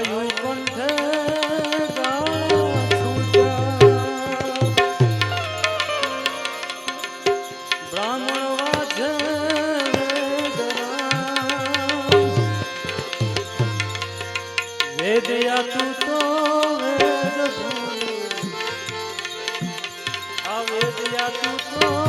ગાયું કંઠે બ્રાહ્મણ વાજે વેદયા તું તો વેદ આ વેદયા તું તો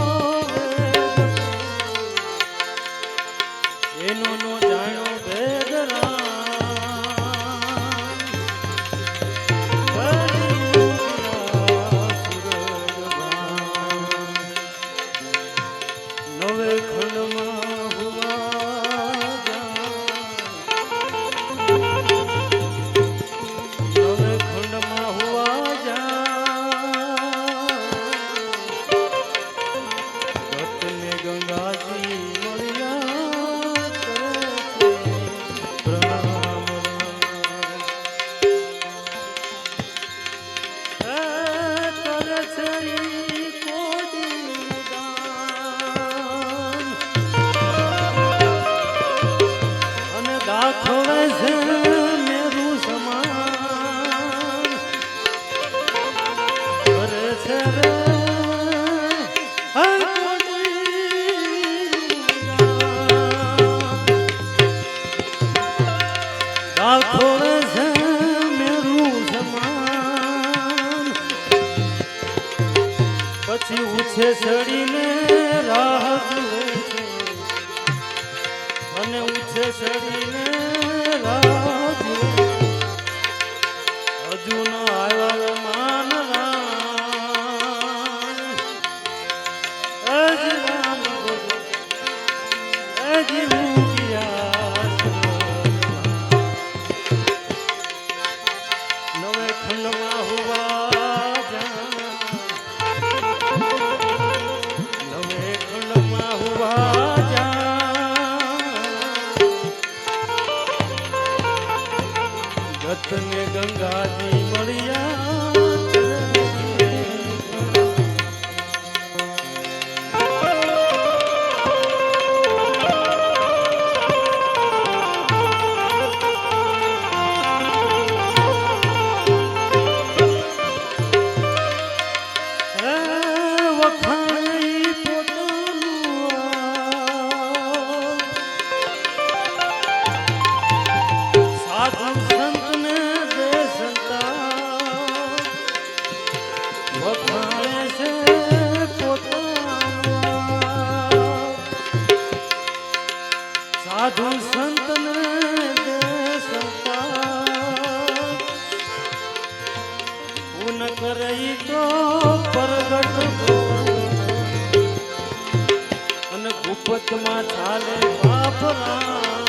છે સડીને રાહ જુએ છે. અને ઉછે સડીને મન કરઈ તો પરગટ અને ગુપતમાં ચાલે બાપરા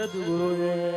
सद्गुरु